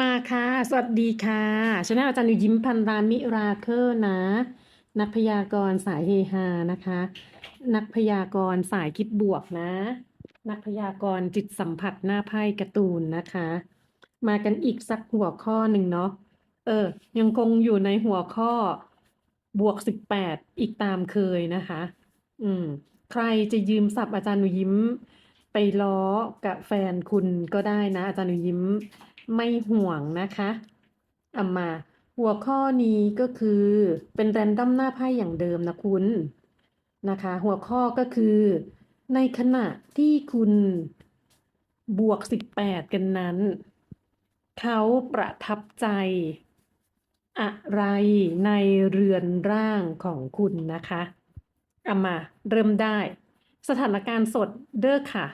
มาค่ะ สวัสดีค่ะชแนลอาจารย์นูยิ้มพันธามิราเคิลนะ นักพยากรณ์สายเฮฮานะคะ นักพยากรณ์สายคิดบวกนะ นักพยากรณ์จิตสัมผัสหน้าไพ่การ์ตูนนะคะ มากันอีกสักหัวข้อหนึ่งเนาะ เออ ยังคงอยู่ในหัวข้อบวกสิบแปดอีกตามเคยนะคะ อืม ใครจะยืมศัพท์อาจารย์หนูยิ้ม ไปล้อกับแฟนคุณก็ได้นะ อาจารย์หนูยิ้ม ไม่ห่วงนะคะเอามา หัวข้อนี้ก็คือเป็นแรนดอมหน้าไพ่อย่างเดิมนะคุณนะคะ หัวข้อก็คือ ในขณะที่คุณบวกสิบแปดกันนั้น เขาประทับใจอะไรในเรือนร่างของคุณนะคะเอามาเริ่มได้ สถานการณ์สดเด้อค่ะ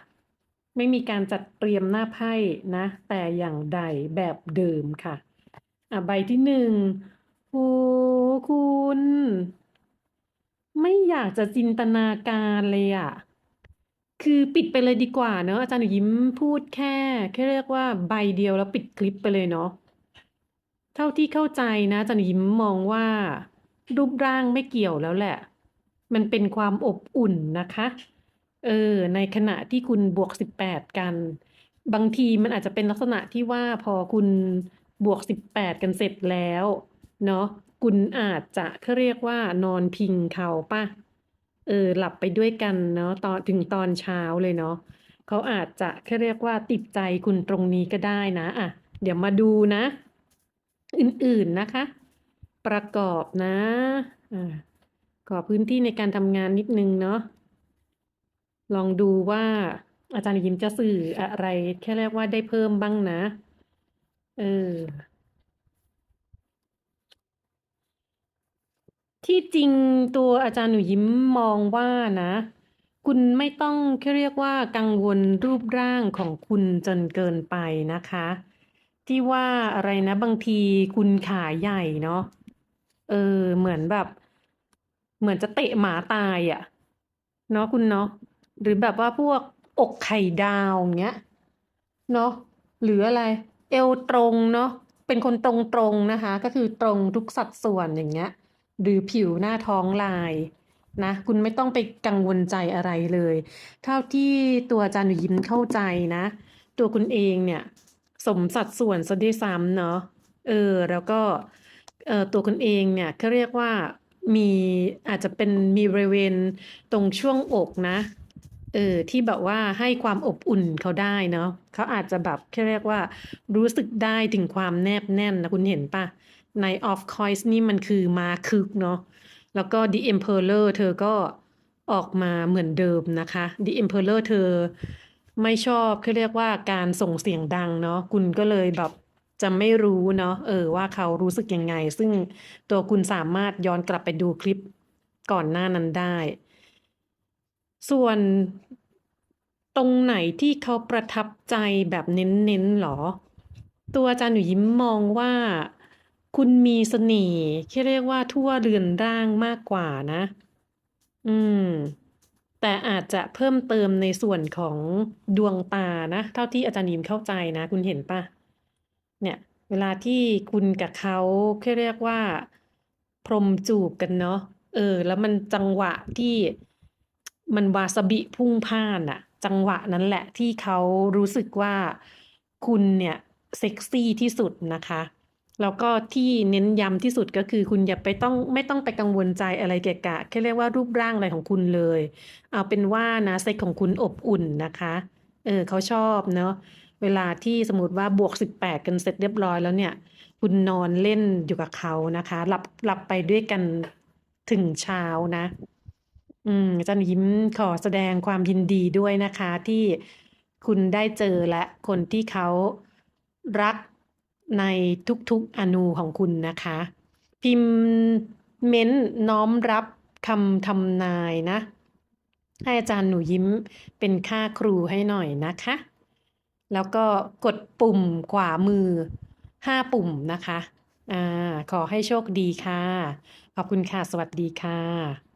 ไม่มีการจัดเตรียมหน้าไพ่นะ แต่อย่างใดแบบเดิมค่ะ อะใบที่หนึ่งโอ้คุณ ไม่อยากจะจินตนาการเลยอะคือปิดไปเลยดีกว่าเนอะอาจารย์หนูยิ้มพูดแค่แค่เรียกว่าใบเดียวแล้วปิดคลิปไปเลยเนาะเท่าที่เข้าใจนะอาจารย์หนูยิ้มมองว่า รูปร่างไม่เกี่ยวแล้วแหละ มันเป็นความอบอุ่นนะคะ เออ ในขณะที่คุณบวกสิบแปดกัน บางทีมันอาจจะเป็นลักษณะที่ว่าพอคุณบวกสิบแปดกันเสร็จแล้ว เนาะคุณอาจจะเขาเรียกว่านอนพิงเขาป่ะ เออ หลับไปด้วยกันเนาะตอนถึงตอนเช้าเลยเนาะเขาอาจจะเขาเรียกว่าติดใจคุณตรงนี้ก็ได้นะอะเดี๋ยวมาดูนะ อื่นๆนะคะ ประกอบนะอ่าขอพื้นที่ในการทำงานนิดนึงเนาะ ลองดูว่าอาจารย์ยิ้มจะสื่ออะไร แค่เรียกว่าได้เพิ่มบ้างนะ เออ ที่จริงตัวอาจารย์หนูยิ้มมองว่านะ คุณไม่ต้องแค่เรียกว่ากังวลรูปร่างของคุณจนเกินไปนะคะ ที่ว่าอะไรนะ บางทีคุณขาใหญ่เนาะเออ เหมือนแบบ เหมือนจะเตะหมาตายอะ่ะ เนาะคุณเนาะ หรือแบบว่าพวกอกไข่ดาวเงี้ยเนาะหรืออะไร เอวตรงเนาะเป็นคนตรงๆนะคะ ก็คือตรงทุกสัดส่วนอย่างเงี้ย หรือผิวหน้าท้องลายนะคุณไม่ต้องไปกังวลใจอะไรเลย เท่าที่ตัวอาจารย์หนูยิ้มเข้าใจนะ ตัวคุณเองเนี่ย สมสัดส่วนซะด้วยซ้ำเนาะเออ แล้วก็เออตัวคุณเองเนี่ยเขาเรียกว่ามีอาจจะเป็นมีบริเวณตรงช่วงอกนะ เออที่แบบว่าให้ความอบอุ่นเขาได้เนาะเขาอาจจะแบบแค่เรียกว่า รู้สึกได้ถึงความแนบแน่นนะคุณเห็นปะใน of coins นี่มันคือมาคึกเนาะแล้วก็ the emperor เธอก็ออกมาเหมือนเดิมนะคะ the emperor เธอไม่ชอบเขาเรียกว่าการส่งเสียงดังเนาะคุณก็เลยแบบจะไม่รู้เนาะเออว่าเขารู้สึกยังไง ซึ่งตัวคุณสามารถย้อนกลับไปดูคลิปก่อนหน้านั้นได้ ส่วนตรงไหนที่เขาประทับใจแบบเน้นๆหรอ ตัวอาจารย์หนูยิ้มมองว่าคุณมีเสน่ห์แค่เรียกว่าทั่วเรือนร่างมากกว่านะ อืม แต่อาจจะเพิ่มเติมในส่วนของดวงตานะ เท่าที่อาจารย์ยิ้มเข้าใจนะ คุณเห็นปะเนี่ย เวลาที่คุณกับเขาแค่เรียกว่า พรมจูบกันเนาะ เออ แล้วมันจังหวะที่ มันวาซาบิพุ่งพ่านอะจังหวะนั้นแหละที่เขารู้สึกว่าคุณเนี่ยเซ็กซี่ที่สุดนะคะ แล้วก็ที่เน้นย้ำที่สุดก็คือคุณอย่าไปต้องไม่ต้องไปกังวลใจอะไรเกะกะแค่เรียกว่ารูปร่างอะไรของคุณเลย เอาเป็นว่านะเซ็กของคุณอบอุ่นนะคะ เออเขาชอบเนาะเวลาที่สมมติว่าบวกสิบแปดกันเสร็จเรียบร้อยแล้วเนี่ย คุณนอนเล่นอยู่กับเขานะคะหลับหลับไปด้วยกันถึงเช้านะ อืม อาจารย์ยิ้มขอแสดงความยินดีด้วยนะคะ ที่คุณได้เจอและคนที่เขารักในทุกๆอนูของคุณนะคะ พิมพ์เม้นน้อมรับคำทำนายนะ ให้อาจารย์หนูยิ้มเป็นค่าครูให้หน่อยนะคะ แล้วก็กดปุ่มขวามือห้าปุ่มนะคะอ่าขอให้โชคดีค่ะ ขอบคุณค่ะ สวัสดีค่ะ